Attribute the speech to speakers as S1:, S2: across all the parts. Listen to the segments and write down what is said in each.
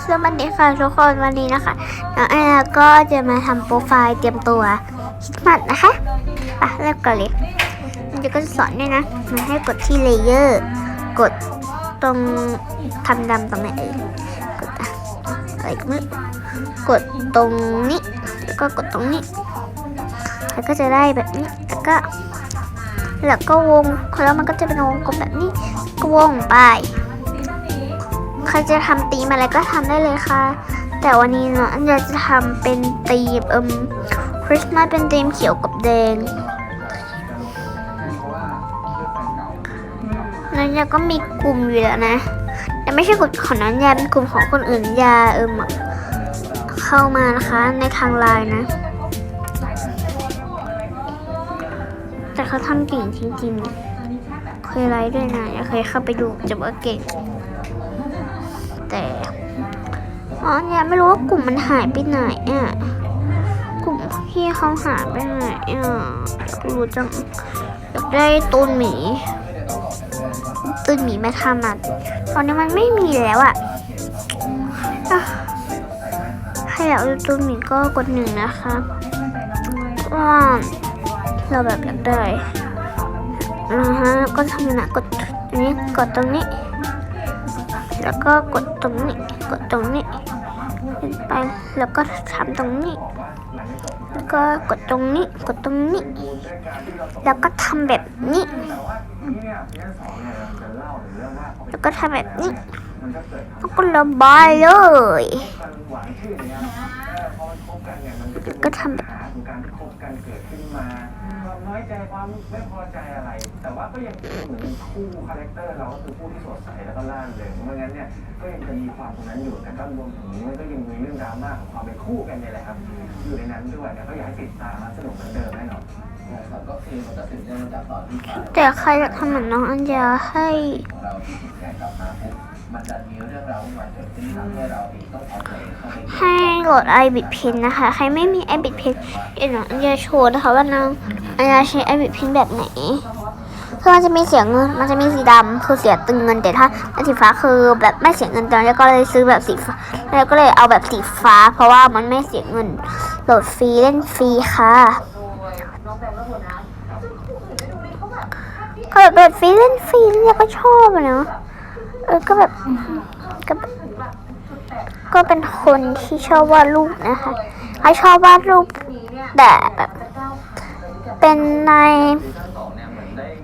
S1: สวัสดีค่ะทุกคนวันนี้นะคะน้องแอนนาก็จะมาทำโปรไฟล์เตรียมตัวคริสต์มาสนะคะไปเริ่มกันเลยมันจะก็จะสอนด้วยนะมันให้กดที่เลเยอร์กดตรงคำดำตรงไหนเอ่ยกดอะไรก็ไม่กดตรงนี้แล้วก็กดตรงนี้ แล้วก็จะได้แบบนี้แล้วก็แล้วก็วงแล้วมันก็จะเป็นวงกลมแบบนี้ก็วงไป ใครจะทำธีมอะไรก็ทำได้เลยค่ะ แต่วันนี้เนาะอันจะทำเป็นธีมเอิมคริสต์มาสเป็นธีมเขียวกับแดงนันยาก็มีกลุ่มอยู่แล้วนะ แต่ไม่ใช่กลุ่มของนันยาเป็นกลุ่มของคนอื่นยาเอิมเข้ามานะคะในทางไลน์นะ แต่เขาทำเก่งจริงๆเคยไลฟ์ด้วยนะอยากเคยเข้าไปดูจะว่าเก่ง อ๋อเนี่ยไม่รู้ว่ากลุ่มมันหายไปไหนอะกลุ่มพี่เขาหายไปไหนอะรู้จังอยากได้ตูนหมีตูนหมีมาทำอะตอนนี้มันไม่มีแล้วอะอะใครอยากดูตูนหมีก็กดหนึ่งนะคะว่าเราแบบอยากได้นะฮะก็ทำนะกดนี้กดตรงนี้ แล้วก็กดตรงนี้ กดตรงนี้ ไปแล้วก็ทำตรงนี้ แล้วก็กดตรงนี้ กดตรงนี้ แล้วก็ทำแบบนี้ แล้วก็ทำแบบนี้ ก็ระบายเลยแล้วก็ทำแบบ
S2: การคบกันเกิดขึ้นมาความน้อยใจความไม่พอใจอะไร แต่ว่าก็ยังเป็นเหมือนคู่คาแรคเตอร์เราก็คือผู้ที่สดใสแล้วก็ล่าเริงเพราะงั้นเนี่ยก็ยังจะมีความตรงนั้นอยู่แต่ก็รวมถึงมันก็ยังมีเรื่องดราม่าของความเป็นคู่กันเนี่ยแหละครับ อยู่ในนั้นด้วยแล้วก็อยากให้ติดตามสนุกเหมือนเดิมแน่นอน
S3: นะครับก็คือมันก็สืบเนื่องมาจากตอนที่ฝ่าย
S1: แต่ใครจะทำเหมือนน้องอัญญาให้
S3: มันจะมีเรื่องราวใหม่เกิดขึ้นทำให้เราเองต้องเอาตัวเองเข้าไป
S1: ให้โหลดไอบิดเพนนะคะ ใครไม่มีไอบิดเพนเดี๋ยวน้องอัญญาโชว์นะคะว่าน้องอัญญาใช้ไอบิดเพนแบบไหนคือมันจะมีเสียเงินมันจะมีสีดำคือเสียตึงเงินแต่ถ้าสีฟ้าคือแบบไม่เสียเงินตอนนี้ก็เลยซื้อแบบสีฟ้าแล้วก็เลยเอาแบบสีฟ้า เพราะว่ามันไม่เสียเงินโหลดฟรีเล่นฟรีค่ะก็แบบฟรีเล่นฟรีแล้วก็ชอบอะเนาะ ออก็แบบก็แบบก็เป็นคนที่ชอบวาดรูปนะคะเขาชอบวาดรูปแต่แบบเป็นใน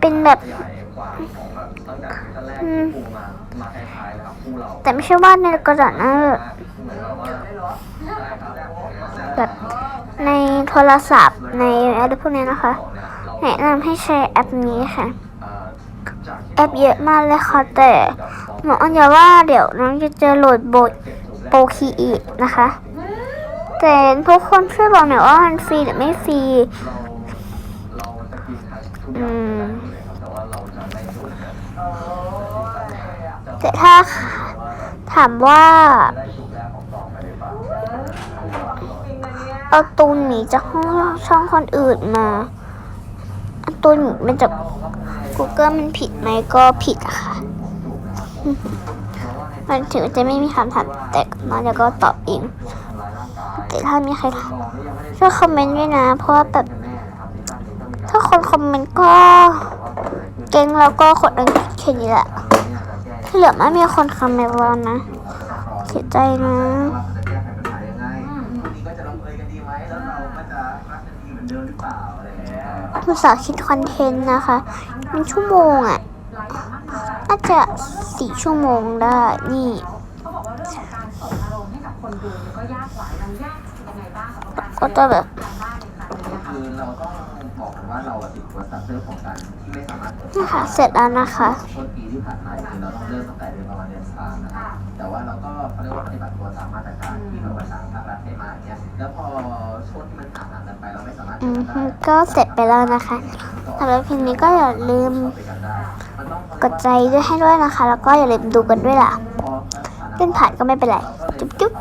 S1: เป็นแบบแต่ไม่ใช่วาดในกระดาษนะแบบแบบในโทรศัพท์ในอะไรพวกนี้นะคะแนะนำให้ใช้แอปนี้ค่ะ แอปเยอะมากเลยค่ะ แต่หมออันยาว่าเดี๋ยวน้องจะเจอโหลดโบทโปรคีอีกนะคะ แต่ทุกคนช่วยบอกหน่อยว่ามันฟรีหรือไม่ฟรีอืมแต่ถ้าถามว่าเอาตูนหมีจากห้องช่องคนอื่นมา ตูนหมีมันจาก Google มันผิดไหมก็ผิดอะค่ะ มันถึงจะไม่มีคำถามแต่น้องจะก็ตอบเองแต่ถ้ามีใครช่วยคอมเมนต์ด้วยนะ เพราะว่าแบบ ถ้าคนคอมเมนต์ก็ เก่งแล้วก็กดอันแค่นี้แหละที่เหลือไม่มีคนคอมเมนต์แล้วนะเสียใจนะ
S3: ทีก็จะลงเอยกันดีไหมแล้วเราก็จะรักกันดีเหมื อนเดิมหรือเปล่าอะไรอย่างเงี้ย
S1: อุตสาห์คิดคอนเทนต์นะคะเป็นชั่วโมงอะ่ะน่าจะสี่ชั่วโมงได้นี่
S4: เขาบอกว่าเรื่องของการส่งอารมณ์ให้กับคนดูมันก็ยากหลายมันยากยังไงบ้างสำหรับการ
S1: ก็จะแบบ
S4: การบ้านในครั้งนี้นะคะ
S3: คือเราต้องบอกกันว่าเราอะติดตัวซับเรื่องของการที่ไม่สามารถเปิด
S1: นี่ค่ะเสร็จแล้วนะคะ
S3: ต้นปีที่ผ่านมาคือเราต้องเริ่มตั้งแต่เดือนประมาณเดือนสามนะครับแต่ว่าเราก็เขาเรียกว่าปฏิบัติตัวตามมาตรการที่เราประสานภาครัฐให้มาอย่างเงี้ยแล้วพอช่วงที่มันผ่านผ่านกันไปเราไม่สามารถ
S1: อืมฮึก็เสร็จไปแล้วนะคะสำหรับเพลงนี้ก็อย่าลืม
S3: ไปกันได้มันต้อง
S1: กดใจด้วยให้ด้วยนะคะ แล้วก็อย่าลืมดูกันด้วยล่ะ
S3: พอ
S1: เล่นผ่านก็ไม่เป็นไร จุ๊บ